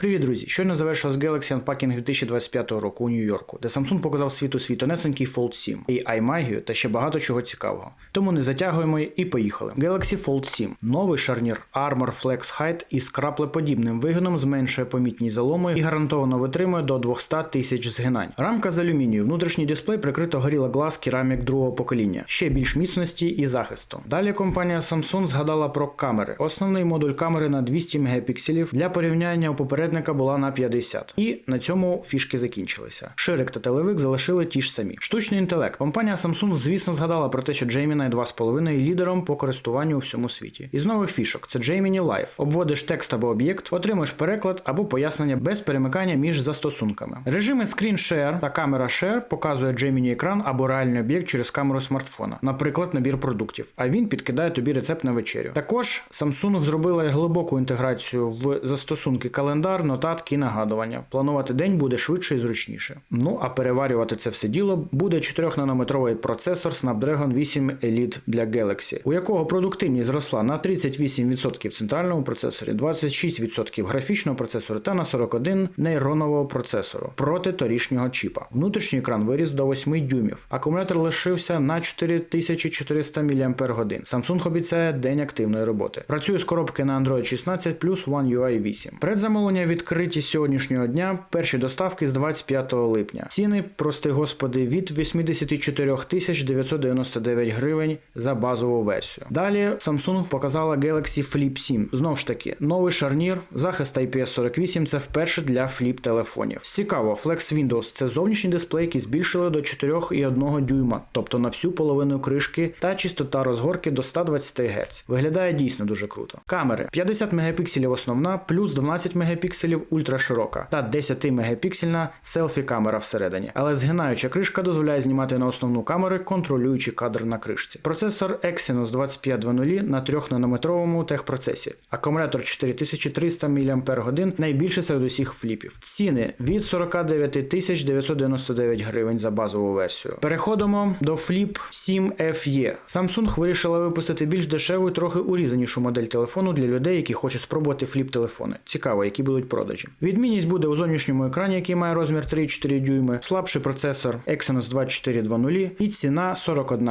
Привіт, друзі! Щойно завершилась Galaxy Unpacking 2025 року у Нью-Йорку, де Samsung показав світу свій тонесенький Fold 7, AI магію та ще багато чого цікавого. Тому не затягуємо і поїхали. Galaxy Fold 7 новий шарнір Armor Flex Height із краплеподібним вигином зменшує помітність заломи і гарантовано витримує до 200 тисяч згинань. Рамка з алюмінію, внутрішній дисплей прикрито Gorilla Glass керамік другого покоління, ще більш міцності і захисту. Далі компанія Samsung згадала про камери. Основний модуль камери на 200 мегапікселів для порівняння у попередника була на 50. І на цьому фішки закінчилися. Ширик та телевик залишили ті ж самі. Штучний інтелект. Компанія Samsung, звісно, згадала про те, що Gemini 2,5 є лідером по користуванню у всьому світі. Із нових фішок це Gemini Live. Обводиш текст або об'єкт, отримуєш переклад або пояснення без перемикання між застосунками. Режими Screen Share та камера Share показує Gemini екран або реальний об'єкт через камеру смартфона, наприклад, набір продуктів. А він підкидає тобі рецепт на вечерю. Також Samsung зробила глибоку інтеграцію в застосунки календар, нотатки і нагадування. Планувати день буде швидше і зручніше. Ну а переварювати це все діло буде 4-нанометровий процесор Snapdragon 8 Elite для Galaxy, у якого продуктивність зросла на 38% в центральному процесорі, 26% графічного процесору та на 41 нейронового процесору проти торішнього чіпа. Внутрішній екран виріс до 8 дюймів. Акумулятор лишився на 4400 мАч. Samsung обіцяє день активної роботи. Працює з коробки на Android 16 плюс One UI 8. Предзамовлення відкриті сьогоднішнього дня. Перші доставки з 25 липня. Ціни, прости господи, від 84 999 гривень за базову версію. Далі Samsung показала Galaxy Flip 7. Знову ж таки, новий шарнір, захист IPS48 це вперше для фліп телефонів. Цікаво, Flex Windows це зовнішній дисплей, який збільшили до 4,1 дюйма, тобто на всю половину кришки, та частота розгорки до 120 Гц. Виглядає дійсно дуже круто. Камери 50 мегапікселів основна, плюс 12 мегапікселів ультраширока та 10 мегапіксельна селфі камера всередині. Але згинаюча кришка дозволяє знімати на основну камеру, контролюючи кадр на кришці. Процесор Exynos 2500 на 3-нанометровому техпроцесі. Акумулятор 4300 мАч, найбільший серед усіх фліпів. Ціни від 49 999 гривень за базову версію. Переходимо до Flip 7 FE. Samsung вирішила випустити більш дешеву трохи урізанішу модель телефону для людей, які хочуть спробувати фліп телефони. Цікаво, які будуть продажі. Відмінність буде у зовнішньому екрані, який має розмір 3,4 дюйми, слабший процесор Exynos 2400 і ціна 41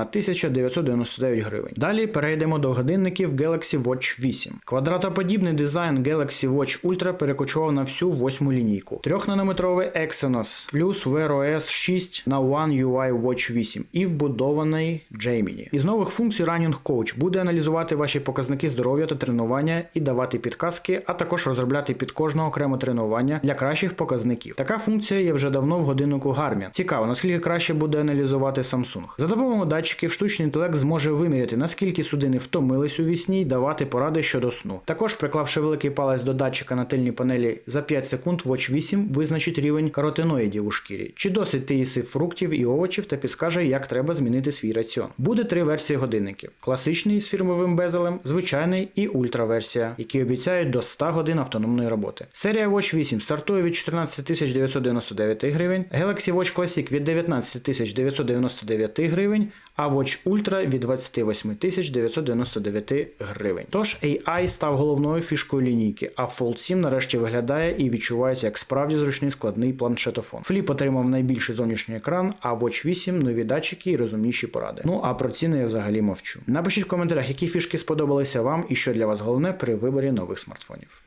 999 гривень. Далі перейдемо до годинників Galaxy Watch 8. Квадратоподібний дизайн Galaxy Watch Ultra перекочував на всю восьму лінійку. 3-нанометровий Exynos плюс Wear OS 6 на One UI Watch 8 і вбудований Gemini. Із нових функцій Running Coach буде аналізувати ваші показники здоров'я та тренування і давати підказки, а також розробляти під кожного окремо тренування для кращих показників. Така функція є вже давно в годиннику Garmin. Цікаво, наскільки краще буде аналізувати Samsung. За допомогою датчиків штучний інтелект зможе виміряти, наскільки судини втомились у вісні й давати поради щодо сну. Також, приклавши великий палець до датчика на тильній панелі за 5 секунд, Watch 8 визначить рівень каротиноїдів у шкірі. Чи досить ти їси фруктів і овочів та підскаже, як треба змінити свій раціон. Буде три версії годинників: класичний з фірмовим безелем, звичайний і ультраверсія, які обіцяють до 100 годин автономної роботи. Серія Watch 8 стартує від 14 999 гривень, Galaxy Watch Classic від 19 999 гривень, а Watch Ultra від 28 999 гривень. Тож AI став головною фішкою лінійки, а Fold 7 нарешті виглядає і відчувається як справді зручний складний планшетофон. Flip отримав найбільший зовнішній екран, а Watch 8 нові датчики і розумніші поради. Ну а про ціни я взагалі мовчу. Напишіть в коментарях, які фішки сподобалися вам і що для вас головне при виборі нових смартфонів.